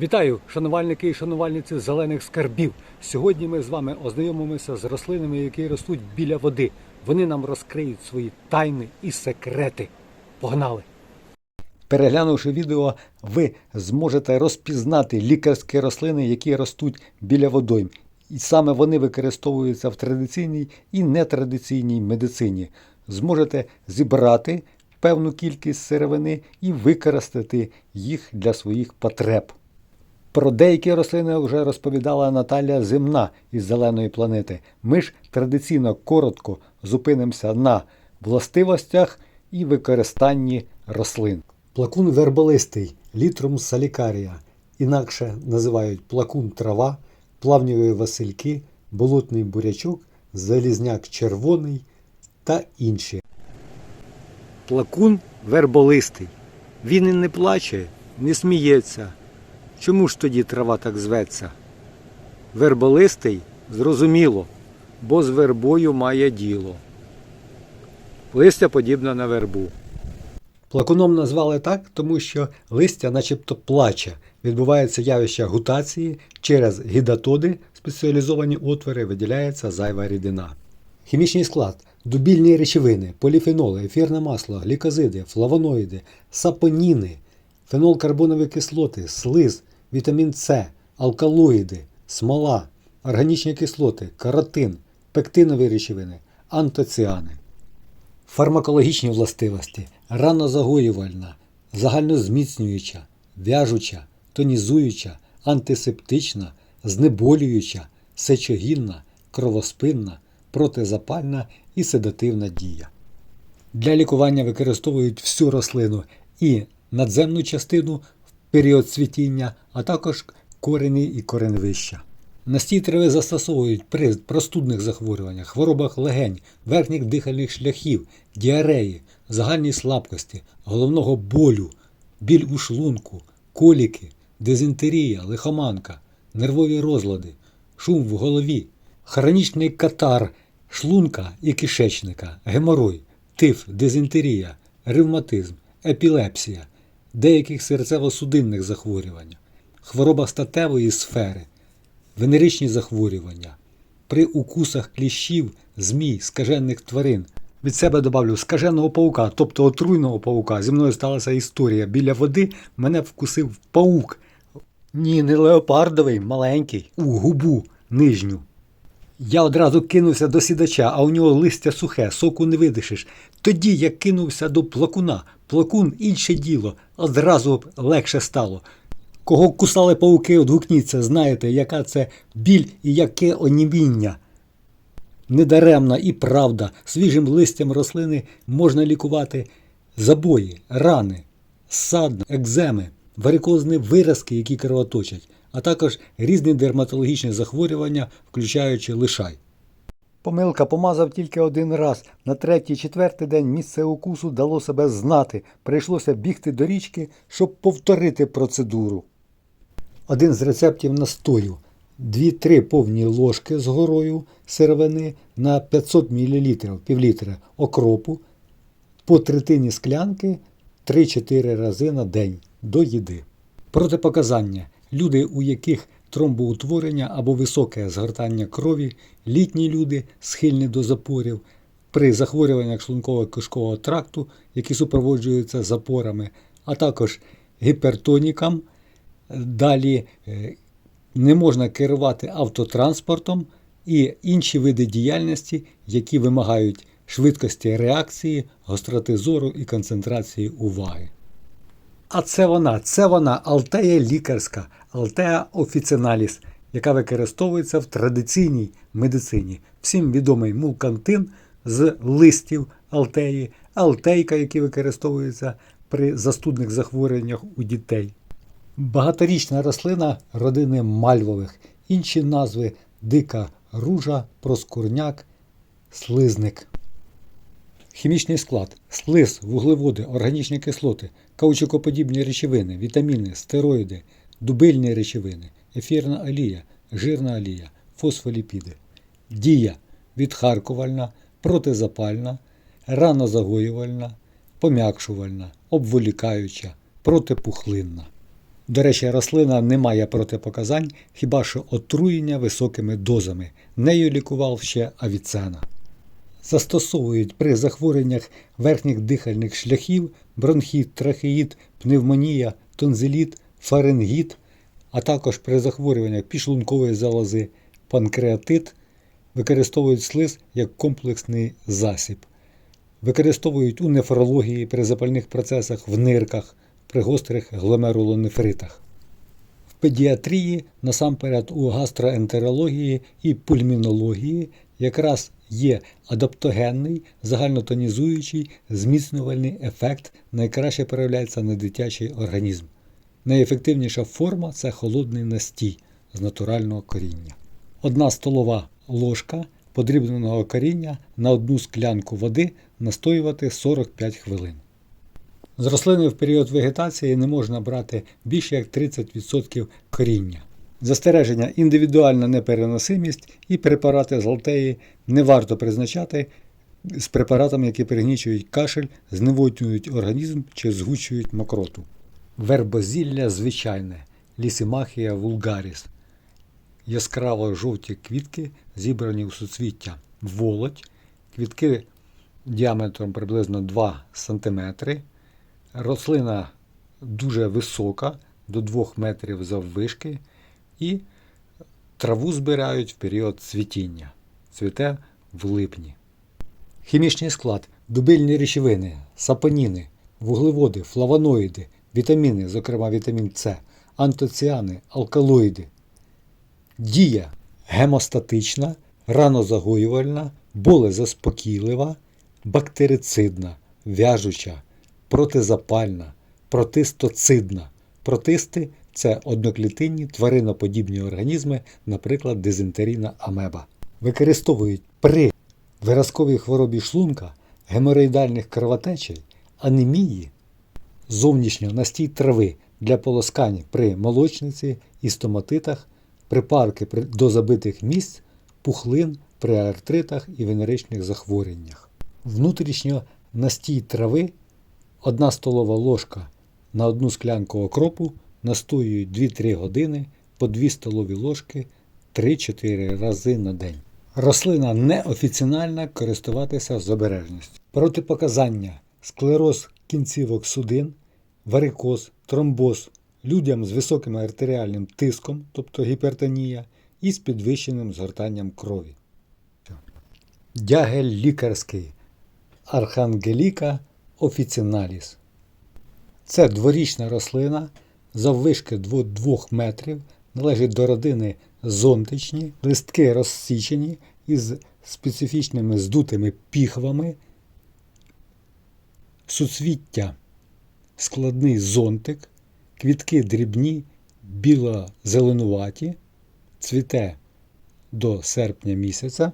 Вітаю, шанувальники і шанувальниці зелених скарбів. Сьогодні ми з вами ознайомимося з рослинами, які ростуть біля води. Вони нам розкриють свої тайни і секрети. Погнали! Переглянувши відео, ви зможете розпізнати лікарські рослини, які ростуть біля водойм. І саме вони використовуються в традиційній і нетрадиційній медицині. Зможете зібрати певну кількість сировини і використати їх для своїх потреб. Про деякі рослини вже розповідала Наталя Земна із зеленої планети. Ми ж традиційно коротко зупинимося на властивостях і використанні рослин. Плакун верболистий літрум салікарія, інакше називають плакун трава, плавніві васильки, болотний бурячок, залізняк червоний та інші. Плакун верболистий. Він і не плаче, не сміється. Чому ж тоді трава так зветься? Верболистий зрозуміло, бо з вербою має діло. Листя подібне на вербу. Плакуном назвали так, тому що листя начебто плаче. Відбувається явище гутації, через гідатоди, спеціалізовані отвори, виділяється зайва рідина. Хімічний склад дубільні речовини, поліфеноли, ефірне масло, глікозиди, флавоноїди, сапоніни, фенолкарбонові кислоти, слиз, вітамін С, алкалоїди, смола, органічні кислоти, каротин, пектинові речовини, антоціани. Фармакологічні властивості ранозагоювальна, загальнозміцнююча, в'яжуча, тонізуюча, антисептична, знеболююча, сечогінна, кровоспинна, протизапальна і седативна дія. Для лікування використовують всю рослину і надземну частину період цвітіння, а також корені і кореневища. Настій трави застосовують при простудних захворюваннях, хворобах легень, верхніх дихальних шляхів, діареї, загальній слабкості, головного болю, біль у шлунку, коліки, дизентерія, лихоманка, нервові розлади, шум в голові, хронічний катар шлунка і кишечника, геморой, тиф, дизентерія, ревматизм, епілепсія, деяких серцево-судинних захворювань, хвороба статевої сфери, венеричні захворювання, при укусах кліщів, змій, скажених тварин. Від себе добавлю скаженого паука, тобто отруйного паука. Зі мною сталася історія. Біля води мене вкусив паук. Ні, не леопардовий, маленький, у губу нижню. Я одразу кинувся до сідача, а у нього листя сухе, соку не видишиш. Тоді я кинувся до плакуна. Плакун інше діло, одразу б легше стало. Кого кусали пауки, одгукніться, знаєте, яка це біль і яке оніміння. Недаремна і правда, свіжим листям рослини можна лікувати забої, рани, ссадни, екземи, варикозні виразки, які кровоточать, а також різні дерматологічні захворювання, включаючи лишай. Помилка помазав тільки один раз. На третій, четвертий день місце укусу дало себе знати. Прийшлося бігти до річки, щоб повторити процедуру. Один з рецептів настою. 2-3 повні ложки з горою сировини на 500 мл, півлітра окропу, по третині склянки 3-4 рази на день до їди. Протипоказання. Люди, у яких тромбоутворення або високе згортання крові, літні люди схильні до запорів, при захворюваннях шлунково-кишкового тракту, які супроводжуються запорами, а також гіпертонікам. Далі е, не можна керувати автотранспортом і інші види діяльності, які вимагають швидкості реакції, гостроти зору і концентрації уваги. А це вона, це вона Алтея лікарська, Алтея офіціналіс, яка використовується в традиційній медицині. Всім відомий мулкантин з листів Алтеї, Алтейка, які використовуються при застудних захворюваннях у дітей. Багаторічна рослина родини мальвових, інші назви дика ружа, проскурняк, слизник. Хімічний склад: слиз, вуглеводи, органічні кислоти, каучукоподібні речовини, вітаміни, стероїди, дубильні речовини, ефірна олія, жирна олія, фосфоліпіди. Дія відхаркувальна, протизапальна, ранозагоювальна, пом'якшувальна, обволікаюча, протипухлинна. До речі, рослина не має протипоказань, хіба що отруєння високими дозами. Нею лікував ще Авіцена. Застосовують при захворюваннях верхніх дихальних шляхів, бронхіт, трахеїд, пневмонія, тонзиліт, фарингіт, а також при захворюваннях підшлункової залози, панкреатит, використовують слиз як комплексний засіб. Використовують у нефрології при запальних процесах в нирках, при гострих гломерулонефритах. В педіатрії, насамперед у гастроентерології і пульмінології, якраз є адаптогенний, загальнотонізуючий, зміцнювальний ефект, найкраще проявляється на дитячий організм. Найефективніша форма це холодний настій з натурального коріння. Одна столова ложка подрібненого коріння на одну склянку води настоювати 45 хвилин. З рослини в період вегетації не можна брати більше як 30% коріння. Застереження індивідуальна непереносимість і препарати з алтеї не варто призначати з препаратами, які перегнічують кашель, зневоднюють організм чи згущують мокроту. Вербозілля звичайне лісимахія вулгаріс. Яскраво жовті квітки, зібрані у суцвіття волоть, квітки діаметром приблизно 2 см. Рослина дуже висока, до 2 метрів заввишки, і траву збирають в період цвітіння. Цвіте в липні. Хімічний склад, дубильні речовини, сапоніни, вуглеводи, флавоноїди, вітаміни, зокрема вітамін С, антоціани, алкалоїди. Дія гемостатична, ранозагоювальна, болезаспокійлива, бактерицидна, в'яжуча, протизапальна, протистоцидна. Протисти це одноклітинні твариноподібні організми, наприклад, дизентерійна амеба. Використовують при виразковій хворобі шлунка, геморроїдальних кровотечей, анемії, зовнішньо настій трави для полоскань при молочниці і стоматитах, припарки до забитих місць, пухлин при артритах і венеричних захворюваннях. Внутрішньо настій трави 1 столова ложка на одну склянку окропу настоюють 2-3 години по 2 столові ложки 3-4 рази на день. Рослина неофіціональна користуватися з обережністю. Протипоказання склероз кінцівок судин, варикоз, тромбоз людям з високим артеріальним тиском, тобто гіпертонія, і з підвищеним згортанням крові. Дягель лікарський Архангеліка офіціналіс. Це дворічна рослина заввишки 2 метрів, належить до родини зонтичні, листки розсічені із специфічними здутими піхвами, суцвіття складний зонтик, квітки дрібні, біло-зеленуваті, цвіте до серпня місяця,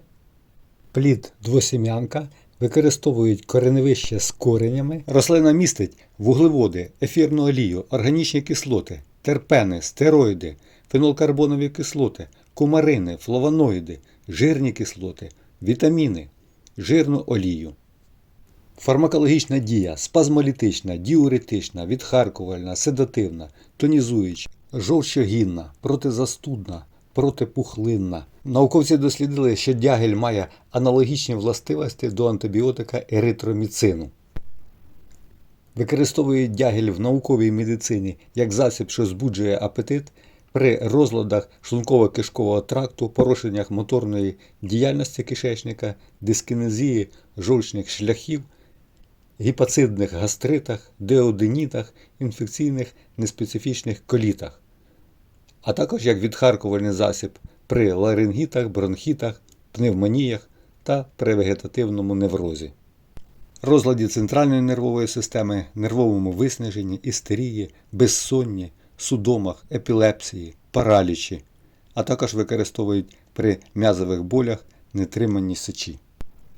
плід двосім'янка, використовують кореневище з коренями. Рослина містить вуглеводи, ефірну олію, органічні кислоти, терпени, стероїди, фенолкарбонові кислоти, кумарини, флавоноїди, жирні кислоти, вітаміни, жирну олію. Фармакологічна дія спазмолітична, діуретична, відхаркувальна, седативна, тонізуюча, жовчогінна, протизастудна, протипухлинна. Науковці дослідили, що дягель має аналогічні властивості до антибіотика еритроміцину. Використовують дягель в науковій медицині як засіб, що збуджує апетит при розладах шлунково-кишкового тракту, порушеннях моторної діяльності кишечника, дискінезії жовчних шляхів, гіпацидних гастритах, деоденітах, інфекційних неспецифічних колітах, а також як відхаркувальний засіб при ларингітах, бронхітах, пневмоніях та при вегетативному неврозі. Розладі центральної нервової системи, нервовому виснаженні, істерії, безсонні, судомах, епілепсії, паралічі, а також використовують при м'язових болях, нетриманні сечі.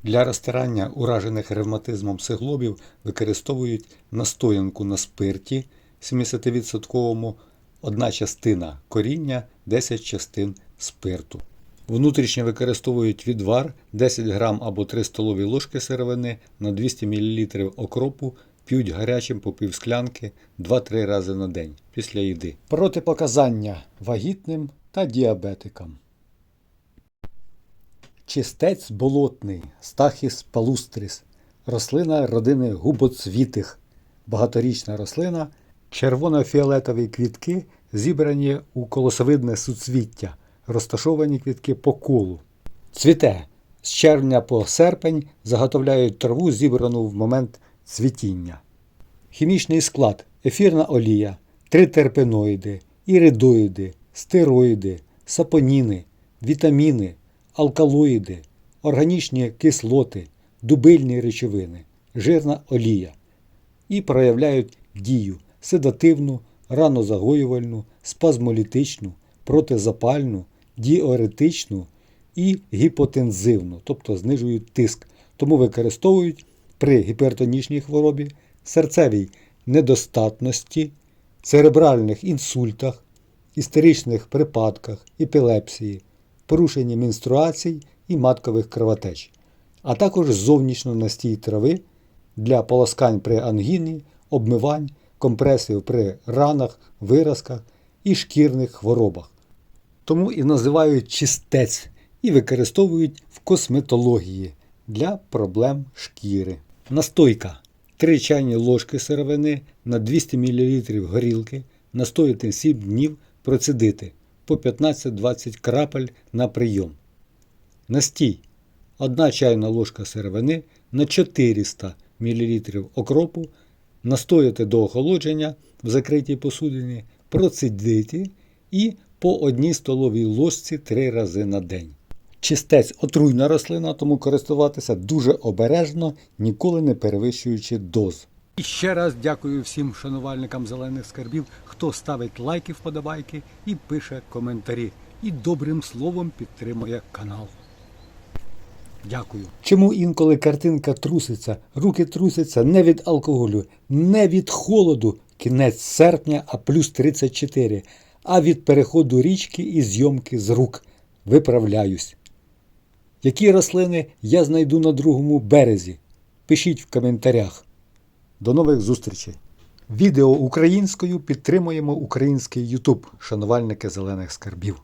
Для розтирання уражених ревматизмом суглобів використовують настоянку на спирті 70% одна частина коріння, 10 частин спирту. Внутрішньо використовують відвар 10 грам або 3 столові ложки сировини на 200 мл окропу п'ють гарячим по півсклянки 2-3 рази на день після їди. Протипоказання вагітним та діабетикам. Чистець болотний Стахіс палустрис. Рослина родини губоцвітих. Багаторічна рослина. Червоно-фіолетові квітки зібрані у колосовидне суцвіття, розташовані квітки по колу. Цвіте з червня по серпень заготовляють траву, зібрану в момент цвітіння. Хімічний склад ефірна олія, тритерпеноїди, іридоїди, стероїди, сапоніни, вітаміни, алкалоїди, органічні кислоти, дубильні речовини, жирна олія і проявляють дію седативну, ранозагоювальну, спазмолітичну, протизапальну, діуретичну і гіпотензивну, тобто знижують тиск. Тому використовують при гіпертонічній хворобі, серцевій недостатності, церебральних інсультах, істеричних припадках, епілепсії, порушенні менструацій і маткових кровотеч, а також зовнішньо настій трави для полоскань при ангіні, обмивань, компресів при ранах, виразках і шкірних хворобах. Тому і називають чистець і використовують в косметології для проблем шкіри. Настойка. 3 чайні ложки сировини на 200 мл горілки настояти 7 днів процедити по 15-20 крапель на прийом. Настій. 1 чайна ложка сировини на 400 мл окропу настояти до охолодження в закритій посудині, процедити і по одній столовій ложці 3 рази на день. Чистець отруйна рослина, тому користуватися дуже обережно, ніколи не перевищуючи доз. І ще раз дякую всім шанувальникам зелених скарбів, хто ставить лайки, вподобайки і пише коментарі. І добрим словом підтримує канал. Дякую. Чому інколи картинка труситься, руки трусяться не від алкоголю, не від холоду, кінець серпня, а плюс 34, а від переходу річки і зйомки з рук. Виправляюсь. Які рослини я знайду на другому березі? Пишіть в коментарях. До нових зустрічей. Відео українською підтримуємо український YouTube, шанувальники зелених скарбів.